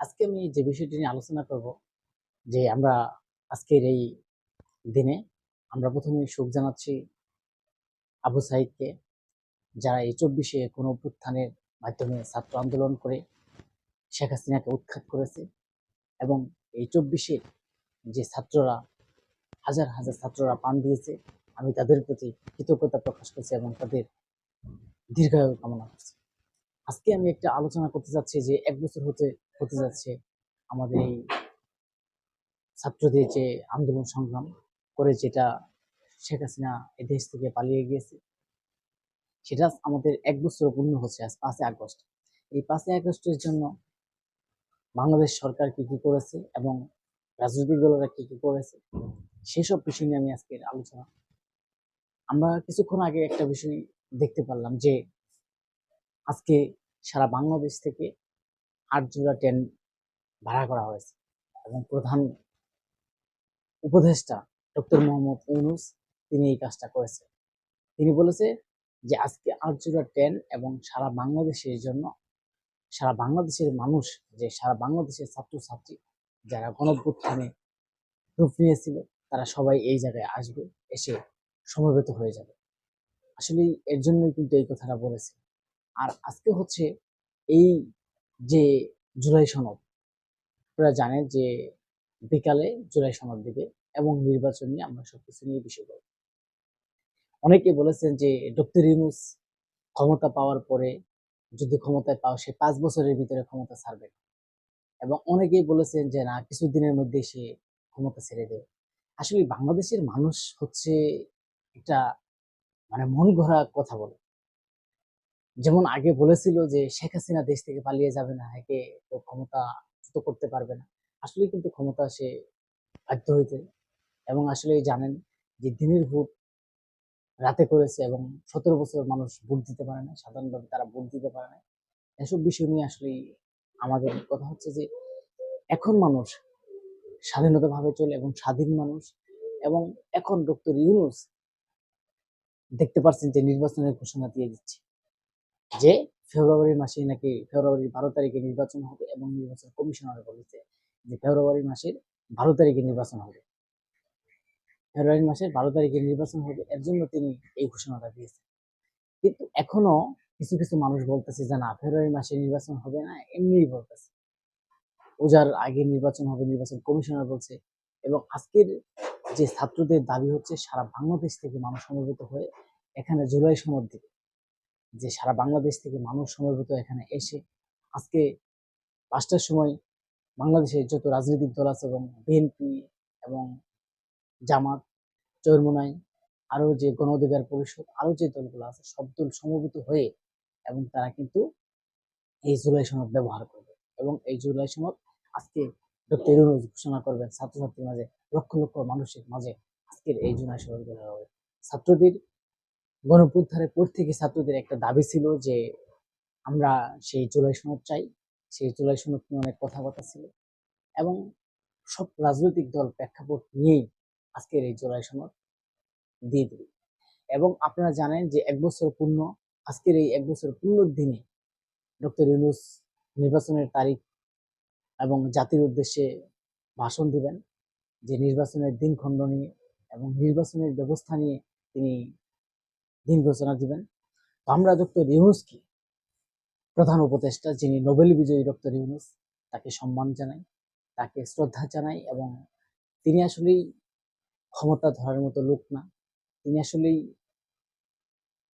আজকে আমি যে বিষয়টি নিয়ে আলোচনা করব, যে আমরা আজকের এই দিনে আমরা প্রথমে শোক জানাচ্ছি আবু সাইদকে, যারা এই চব্বিশে কোনো অভ্যুত্থানের মাধ্যমে ছাত্র আন্দোলন করে শেখ হাসিনাকে উৎখাত করেছে এবং এই চব্বিশের যে ছাত্ররা, হাজার হাজার ছাত্ররা পান দিয়েছে, আমি তাদের প্রতি কৃতজ্ঞতা প্রকাশ করছি এবং তাদের দীর্ঘায়ু কামনা করছি। আজকে আমি একটা আলোচনা করতে যাচ্ছি যে এক বছর হতে হতে যাচ্ছে আমাদের এই ছাত্রদের যে আন্দোলন সংগ্রাম করে যেটা শেখ হাসিনা এই দেশ থেকে পালিয়ে গিয়েছে, সেটা আমাদের এক বছর পূর্ণ হচ্ছে আজ পাঁচই আগস্ট। এই পাঁচই আগস্টের জন্য বাংলাদেশ সরকার কি কি করেছে এবং রাজনৈতিক দলেরা কি কি করেছে, সেসব বিষয় নিয়ে আমি আজকের আলোচনা। আমরা কিছুক্ষণ আগে একটা বিষয় দেখতে পারলাম যে আজকে সারা বাংলাদেশ থেকে আট জোড়া ট্রেন ভাড়া করা হয়েছে এবং প্রধান উপদেষ্টা ডক্টর মোহাম্মদ ইউনুস তিনি এই কাজটা করেছে তিনি বলেছে যে আজকে আট জোড়া ট্রেন এবং সারা বাংলাদেশের জন্য, সারা বাংলাদেশের মানুষ যে সারা বাংলাদেশের ছাত্রছাত্রী যারা গণভ্যুত্থানে রূপ নিয়েছিল, তারা সবাই এই জায়গায় আসবে, এসে সমবেত হয়ে যাবে। আসলে এর জন্যই কিন্তু এই কথাটা বলেছে। আর আজকে হচ্ছে এই যে জুলাই সনদ, আপনারা জানেন যে বিকালে জুলাই সনদ দিবে এবং নির্বাচন নিয়ে আমরা সবকিছু নিয়ে বিষয় করব। অনেকে বলেছেন যে ডক্টর ইউনুস ক্ষমতা পাওয়ার পরে যদি ক্ষমতায় পাও, সে পাঁচ বছরের ভিতরে ক্ষমতা ছাড়বে এবং অনেকেই বলেছেন যে না, কিছুদিনের মধ্যে সে ক্ষমতা ছেড়ে দেবে। আসলে বাংলাদেশের মানুষ হচ্ছে একটা মানে মন গড়া কথা বলে। যেমন আগে বলেছিল যে শেখ হাসিনা দেশ থেকে পালিয়ে যাবে না, একে তো ক্ষমতা করতে পারবে না। আসলে কিন্তু ক্ষমতা সে বাধ্য হইতে। এবং আসলে জানেন যে দিনের ভোট রাতে করেছে এবং সতেরো বছর মানুষ ভোট দিতে পারে না, সাধারণভাবে তারা ভোট দিতে পারে না। এসব বিষয় নিয়ে আসলে আমাদের কথা হচ্ছে যে এখন মানুষ স্বাধীনতাভাবে চলে এবং স্বাধীন মানুষ এবং এখন ডক্টর ইউনুস দেখতে পাচ্ছেন যে নির্বাচনের ঘোষণা দিয়ে দিচ্ছে। যে ফেব্রুয়ারি মাসে নাকি ফেব্রুয়ারি বারো তারিখে নির্বাচন হবে এবং নির্বাচন কমিশনার বলেছে যে ফেব্রুয়ারি মাসের বারো তারিখে নির্বাচন হবে। ফেব্রুয়ারি মাসের বারো তারিখে নির্বাচন হবে, এর জন্য তিনি এই ঘোষণাটা দিয়েছেন। কিন্তু এখনও কিছু কিছু মানুষ বলতেছে যে না ফেব্রুয়ারি মাসে নির্বাচন হবে না, এমনিই বলতেছে। ওজার আগে নির্বাচন হবে, নির্বাচন কমিশনার বলছে এবং আজকের যে ছাত্রদের দাবি হচ্ছে, সারা বাংলাদেশ থেকে মানুষ সমবেত হয়ে এখানে জুলাই দিবে। যে সারা বাংলাদেশ থেকে মানুষ সমবেত এখানে এসে আজকে পাঁচটার সময় বাংলাদেশের যত রাজনৈতিক দল আছে এবং বিএনপি এবং জামাত, চরমোনাই, আরও যে গণ অধিকার পরিষদ, আরও যে দলগুলো আছে, সব দল সমবেত হয়ে এবং তারা কিন্তু এই জুলাই সনদ ব্যবহার করবে এবং এই জুলাই সনদ আজকে ডক্টর ইউনুস ঘোষণা করবেন ছাত্রছাত্রীর মাঝে, লক্ষ লক্ষ মানুষের মাঝে আজকের এই জুলাই সনদ হবে। ছাত্রদের গণপুত্থারের পর থেকে ছাত্রদের একটা দাবি ছিল যে আমরা সেই জুলাই সনদ চাই। সেই জুলাই সনদ নিয়ে অনেক কথাবার্তা ছিল এবং সব রাজনৈতিক দল প্রেক্ষাপট নিয়েই আজকের এই জুলাই সনদ দিয়ে দেবে এবং আপনারা জানেন যে এক বছর পূর্ণ, আজকের এই এক বছর পূর্ণ দিনে ডক্টর ইউনুস নির্বাচনের তারিখ এবং জাতির উদ্দেশ্যে ভাষণ দিবেন যে নির্বাচনের দিনখণ্ড নিয়ে এবং নির্বাচনের ব্যবস্থা নিয়ে তিনি দিন ঘোষণা দিবেন। আমরা ডক্টর ইউনুসকে প্রধান উপদেষ্টা যিনি নোবেল বিজয়ী ডক্টর ইউনুস, তাকে সম্মান জানাই, তাকে শ্রদ্ধা জানাই এবং তিনি আসলেই ক্ষমতা ধরার মতো লোক না। তিনি আসলেই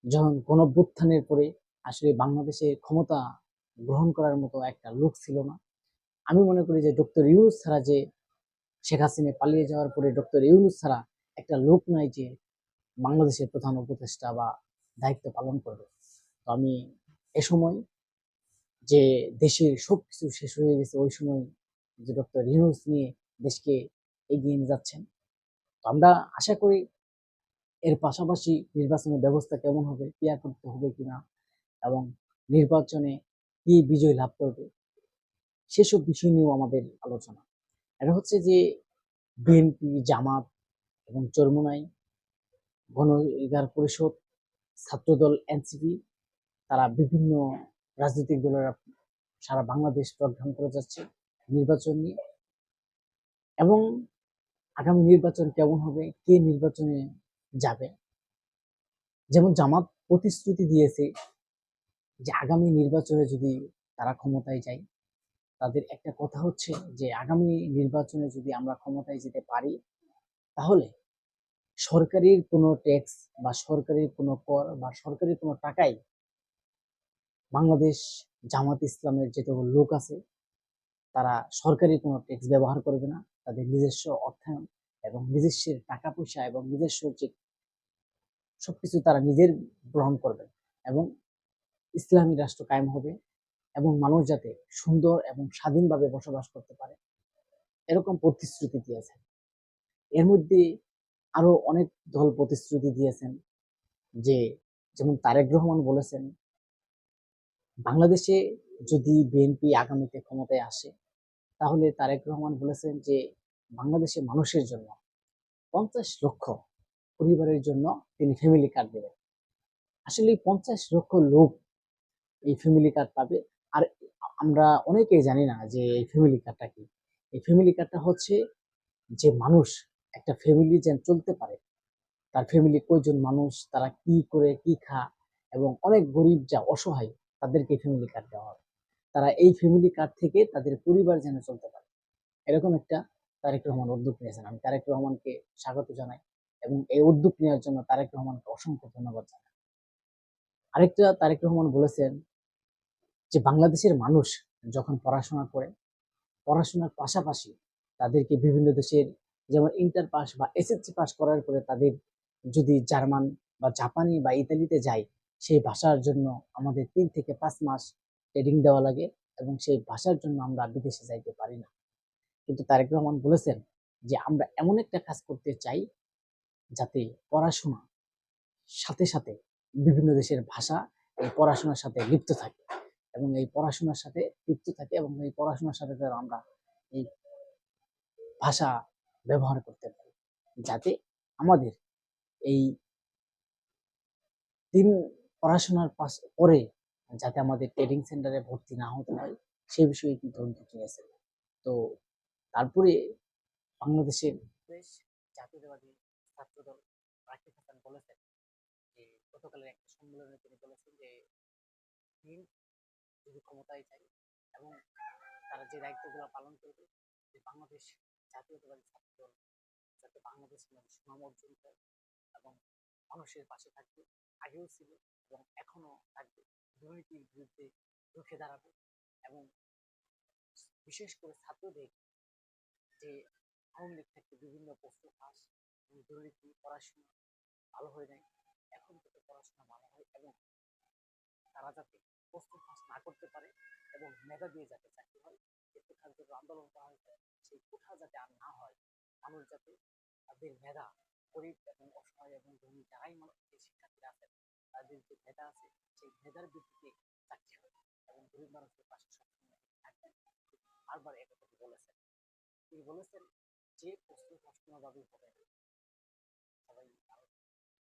যখন গণভ্যুত্থানের পরে আসলে বাংলাদেশে ক্ষমতা গ্রহণ করার মতো একটা লোক ছিল না। আমি মনে করি যে ডক্টর ইউনুস ছাড়া যে শেখ হাসিনা পালিয়ে যাওয়ার পরে ডক্টর ইউনুস ছাড়া একটা লোক নাই যে বাংলাদেশের প্রধান উপদেষ্টা বা দায়িত্ব পালন করবে। তো আমি এ সময় যে দেশের সব কিছু শেষ হয়ে গেছে, ওই সময় যে ডক্টর ইউনুস নিয়ে দেশকে এগিয়ে নিয়ে যাচ্ছেন, তো আমরা আশা করি এর পাশাপাশি নির্বাচনের ব্যবস্থা কেমন হবে ক্রিয়া করতে হবে কিনা, এবং নির্বাচনে কি বিজয় লাভ করবে, সেসব বিষয় নিয়েও আমাদের আলোচনা। এটা হচ্ছে যে বিএনপি, জামাত এবং চরমোনাই গণ পরিষদ, ছাত্রদল, এনসিপি, তারা বিভিন্ন রাজনৈতিক দলেরা সারা বাংলাদেশ প্রোগ্রাম করে যাচ্ছে নির্বাচন নিয়ে। এবং আগামী নির্বাচন কেমন হবে, কে নির্বাচনে যাবে? যেমন জামাত প্রতিশ্রুতি দিয়েছে যে আগামী নির্বাচনে যদি তারা ক্ষমতায় যায়, তাদের একটা কথা হচ্ছে যে আগামী নির্বাচনে যদি আমরা ক্ষমতায় যেতে পারি, তাহলে সরকারের কোনো ট্যাক্স বা সরকারের কোনো কর বা সরকারের কোনো টাকাই বাংলাদেশ জামাত ইসলামের যে সকল লোক আছে, তারা সরকারি কোনো ট্যাক্স ব্যবহার করবে না। তাদের নিজস্ব অর্থায়ন এবং নিজস্ব টাকা পয়সা এবং নিজস্ব যে সবকিছু তারা নিজের গ্রহণ করবে এবং ইসলামী রাষ্ট্র কায়েম হবে এবং মানুষ যাতে সুন্দর এবং স্বাধীনভাবে বসবাস করতে পারে। এরকম প্রতিশ্রুতি দিয়েছেন। এর মধ্যে আরও অনেক দল প্রতিশ্রুতি দিয়েছেন যে, যেমন তারেক রহমান বলেছেন, বাংলাদেশে যদি বিএনপি আগামীতে ক্ষমতায় আসে, তাহলে তারেক রহমান বলেছেন যে, বাংলাদেশে মানুষের জন্য পঞ্চাশ লক্ষ পরিবারের জন্য তিনি ফ্যামিলি কার্ড দেবেন। আসলে পঞ্চাশ লক্ষ লোক এই ফ্যামিলি কার্ড পাবে। আর আমরা অনেকেই জানি না যে, এই ফ্যামিলি কার্ডটা কি? এই ফ্যামিলি কার্ডটা হচ্ছে যে মানুষ একটা ফ্যামিলি যেন চলতে পারে। তার ফ্যামিলি কয়জন মানুষ, তারা কি করে, কি খা, এবং অনেক গরিব যা অসহায়, তাদেরকে ফ্যামিলি কার্ড দেওয়া হবে। তারা এই ফ্যামিলি কার্ড থেকে তাদের পরিবার যেন চলতে পারে। এরকম একটা তারেক রহমান উদ্যোগ নিয়েছেন। আমি তারেক রহমানকে স্বাগত জানাই এবং এই উদ্যোগ নেওয়ার জন্য তারেক রহমানকে অসংখ্য ধন্যবাদ জানাই। আরেকটা তারেক রহমান বলেছেন যে, বাংলাদেশের মানুষ যখন পড়াশোনা করে, পড়াশোনার পাশাপাশি তাদেরকে বিভিন্ন দেশের যেমন ইন্টার পাস বা এসএসসি পাস করার পরে তাদের যদি জার্মান বা জাপানি বা ইতালিতে যায়, সেই ভাষার জন্য আমাদের তিন থেকে পাঁচ মাস ট্রেনিং দেওয়া লাগে এবং সেই ভাষার জন্য আমরা বিদেশে যাইতে পারি না। কিন্তু তারেক রহমান বলেছেন যে, আমরা এমন একটা কাজ করতে চাই যাতে পড়াশোনা সাথে সাথে বিভিন্ন দেশের ভাষা এই পড়াশোনার সাথে লিপ্ত থাকে এবং এই পড়াশোনার সাথে লিপ্ত থাকে এবং এই পড়াশোনার সাথে আমরা এই ভাষা ব্যবহার করতে পারি। যাতে আমাদের এই দিন পড়াশোনার পাশ পরে যাতে আমাদের ট্রেনিং সেন্টারে ভর্তি না হতে হয় সেই বিষয়ে কিন্তু উদ্যোগ নিয়েছে তো তারপরে বাংলাদেশের দেশ জাতীয়তাবাদী ছাত্রদল রাকিব হাসান বলেছেন যে, গতকালের একটা সম্মেলনে তিনি বলেছেন যে, দিন যদি ক্ষমতায় যায় এবং তারা যে দায়িত্বগুলো পালন করবে, যে বাংলাদেশ জাতীয়তাবাদী যাতে বাংলাদেশের মধ্যে সুনাম অর্জন করে এবং মানুষের পাশে থাকবে, আগেও ছিল এবং এখনও থাকবে। দুর্নীতির বিরুদ্ধে রুখে দাঁড়াবে এবং বিশেষ করে ছাত্রদের যে আওয়ামী লীগ থেকে বিভিন্ন প্রশ্ন ফাঁস দুর্নীতি, পড়াশোনা ভালো হয় নাই, এখন থেকে পড়াশোনা ভালো হয় এবং তারা যাতে প্রশ্ন ফাঁস না করতে পারে এবং মেধা দিয়ে যাতে চাকরি হয় যে কোঠার আন্দোলন করা হয়েছে, সেই কোঠা যাতে আর না হয়, মানুষ যাতে তাদের মেধা, গরিব এবং অসহায় এবং ধনী যারাই মানুষ যে শিক্ষার্থীরা আছেন তাদের যে মেধা আছে, সেই মেধার ভিত্তিতে চাকরি হয় এবং গরিব মানুষের পাশে সবসময় থাকবেন বারবার একথা বলেছেন। তিনি বলেছেন, যে প্রশ্ন কোনোভাবেই হবে, সবাই